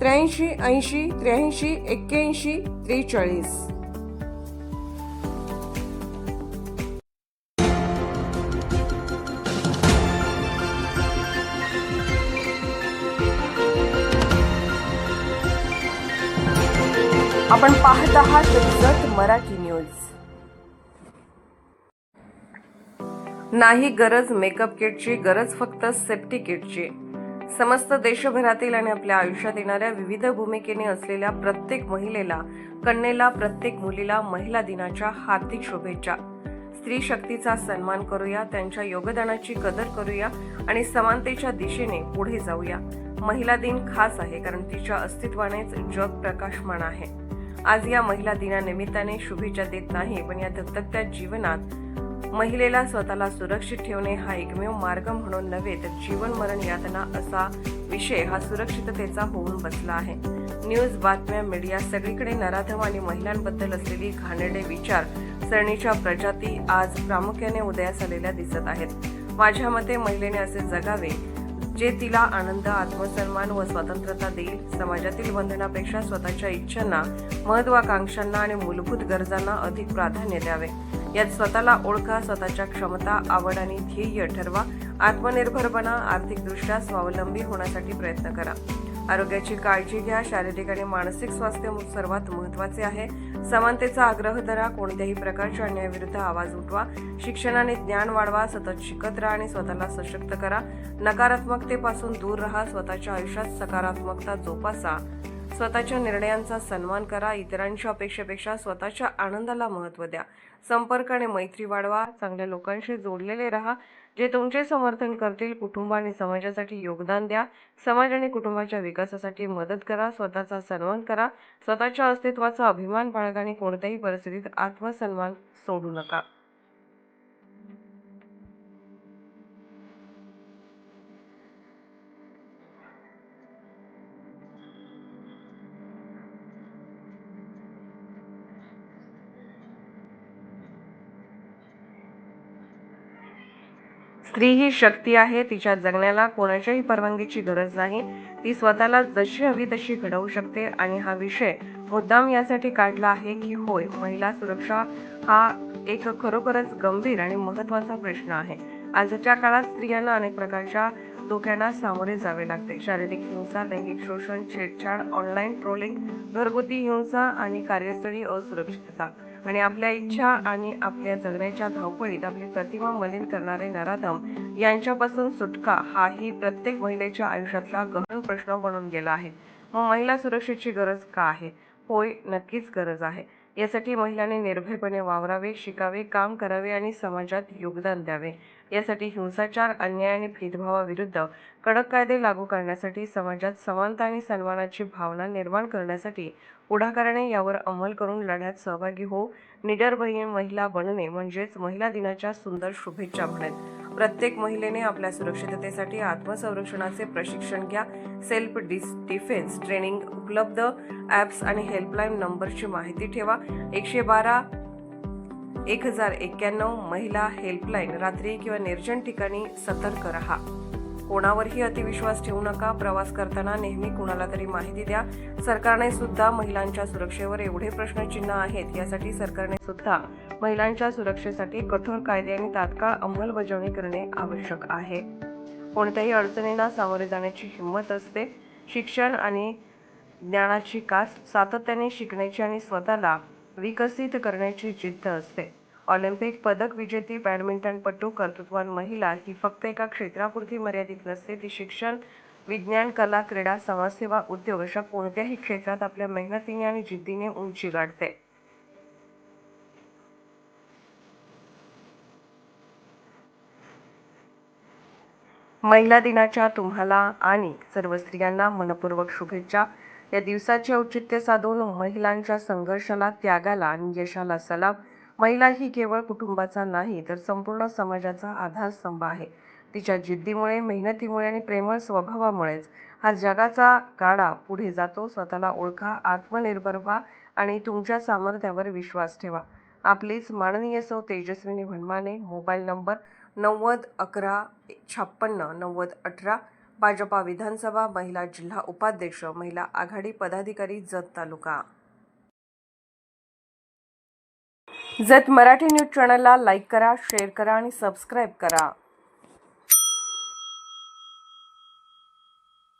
त्र्याऐंशी ऐंशी त्र्याऐंशी एक्क्याऐंशी त्रेचाळीस. आपण पाहत आहात जत मराठी न्यूज. नाही गरज मेकअप किटची गरज फक्त सेफ्टी किटची. समस्त देशभरातील आणि आपल्या आयुष्यात येणाऱ्या विविध भूमिकेने असलेल्या प्रत्येक महिलेला कन्येला प्रत्येक मुलीला महिला दिनाच्या हार्दिक शुभेच्छा. स्त्री शक्तीचा सन्मान करूया त्यांच्या योगदानाची कदर करूया आणि समानतेच्या दिशेने पुढे जाऊया. महिला दिन खास आहे कारण तिच्या अस्तित्वानेच जग प्रकाशमान आहे. आज या महिला दिनानिमित्ताने शुभेच्छा देत नाही पण या धगधगत्या जीवनात महिलेला स्वतःला सुरक्षित ठेवणे हा एकमेव मार्ग म्हणून नव्हे तर जीवन मरण यातना असा विषय हा सुरक्षिततेचा होऊन बसला आहे. न्यूज बातम्या मीडिया सगळीकडे नराधम आणि महिलांबद्दल असलेली घाणेरडे विचार सरणीच्या प्रजाती आज प्रामुख्याने उदयास आलेल्या दिसत आहेत. माझ्या मते महिलेने असे जगावे जे तिला आनंद आत्मसन्मान व स्वतंत्रता देईल. समाजातील बंधनापेक्षा स्वतःच्या इच्छांना महत्वाकांक्षांना आणि मूलभूत गरजांना अधिक प्राधान्य द्यावे. यात स्वतःला ओळखा स्वतःच्या क्षमता आवड आणि ध्येय ठरवा. आत्मनिर्भर बना आर्थिकदृष्ट्या स्वावलंबी होण्यासाठी प्रयत्न करा. आरोग्याची काळजी घ्या शारीरिक आणि मानसिक स्वास्थ्य सर्वात महत्त्वाचे आहे. समानतेचा आग्रह धरा कोणत्याही प्रकारच्या अन्यायाविरुद्ध आवाज उठवा. शिक्षणाने ज्ञान वाढवा सतत शिकत राहा आणि स्वतःला सशक्त करा. नकारात्मकतेपासून दूर राहा स्वतःच्या आयुष्यात सकारात्मकता जोपासा. स्वतःच्या निर्णयांचा सन्मान करा इतरांच्या अपेक्षेपेक्षा स्वतःच्या आनंदाला महत्त्व द्या. संपर्क आणि मैत्री वाढवा चांगल्या लोकांशी जोडलेले राहा जे तुमचे समर्थन करतील कुटुंब आणि समाजासाठी योगदान द्या. समाज आणि कुटुंबाच्या विकासासाठी मदत करा स्वतःचा सन्मान करा. स्वतःच्या अस्तित्वाचा अभिमान बाळगा आणि कोणत्याही परिस्थितीत आत्मसन्मान सोडू नका. स्त्री ही शक्ती आहे तिच्या जगण्याला कोणाच्याही परवानगीची गरज नाही. ती स्वतःला जशी हवी तशी घडवू शकते आणि हा विषय मुद्दाम यासाठी काढला आहे की होय महिला सुरक्षा हा एक खरोखरच गंभीर आणि महत्त्वाचा प्रश्न आहे. आजच्या काळात स्त्रियांना अनेक प्रकारच्या धोक्यांना सामोरे जावे लागते. शारीरिक हिंसा लैंगिक शोषण छेडछाड ऑनलाईन ट्रोलिंग घरगुती हिंसा आणि कार्यस्थळी असुरक्षितता. आणि आपल्या इच्छा आणि आपल्या जगण्याच्या धावपळीत आपली प्रतिमा मलिन करणारे नराधम यांच्यापासून सुटका हाही प्रत्येक महिलेच्या आयुष्यातला गहन प्रश्न बनून गेला आहे. मग महिला सुरक्षेची गरज का आहे? होय नक्कीच गरज आहे. यासाठी महिलांनी निर्भयपणे वावरावे शिकावे काम करावे आणि समाजात योगदान द्यावे. यासाठी हिंसाचार अन्याय आणि भेदभावाविरुद्ध कडक कायदे लागू करण्यासाठी समाजात समानता आणि सन्मानाची भावना निर्माण करण्यासाठी पुढाकाराने यावर अंमल करून लढ्यात सहभागी हो निडरभयी महिला बनणे म्हणजेच महिला दिनाच्या सुंदर शुभेच्छा म्हणत प्रत्येक महिलेने आपल्या सुरक्षिततेसाठी आत्मसंरक्षणाचे प्रशिक्षण घ्या. सेल्फ डिस डिफेन्स ट्रेनिंग उपलब्ध. ॲप्स आणि हेल्पलाईन नंबरची माहिती ठेवा. एकशे बारा एक हजार एक्क्याण्णव महिला हेल्पलाईन रात्री किंवा निर्जन ठिकाणी सतर्क राहा. कोणावरही अतिविश्वास ठेवू नका. प्रवास करताना नेहमी कुणाला तरी माहिती द्या. सरकारने सुद्धा महिलांच्या सुरक्षेवर एवढे प्रश्नचिन्ह आहेत यासाठी सरकारने सुद्धा महिलांच्या सुरक्षेसाठी कठोर कायदे आणि तात्काळ अंमलबजावणी करणे आवश्यक आहे. कोणत्याही अडचणींना सामोरे जाण्याची हिंमत असते. शिक्षण आणि ज्ञानाची कास सातत्याने शिकण्याची आणि स्वतःला विकसित करण्याची जिद्द असते. ऑलिम्पिक पदक विजेती बॅडमिंटनपटू कर्तृत्वान महिला ही फक्त एका क्षेत्रापुरती मर्यादित नसते ती शिक्षण विज्ञान कला क्रीडा समाजसेवा उद्योग अशा कोणत्याही क्षेत्रात आपल्या मेहनतीने आणि जिद्दीने उंची गाठते. महिला दिनाच्या तुम्हाला आणि सर्व स्त्रियांना मनपूर्वक शुभेच्छा. या दिवसाचे औचित्य साधून महिलांच्या संघर्षाला त्यागाला आणि यशाला सलाम. महिला ही केवळ कुटुंबाचा नाही तर संपूर्ण समाजाचा आधारस्तंभ आहे. तिच्या जिद्दीमुळे मेहनतीमुळे आणि प्रेमळ स्वभावामुळेच हा जगाचा गाडा पुढे जातो. स्वतःला ओळखा आत्मनिर्भर व्हा आणि तुमच्या सामर्थ्यावर विश्वास ठेवा. आपलीच माननीय सौ तेजस्विनी भन्माने मोबाईल नंबर नव्वद अकरा छप्पन्न नव्वद अठरा भाजपा विधानसभा महिला जिल्हा उपाध्यक्ष महिला आघाडी पदाधिकारी जत तालुका. जत मराठी न्यूज चॅनलला लाईक करा शेअर करा आणि सबस्क्राईब करा.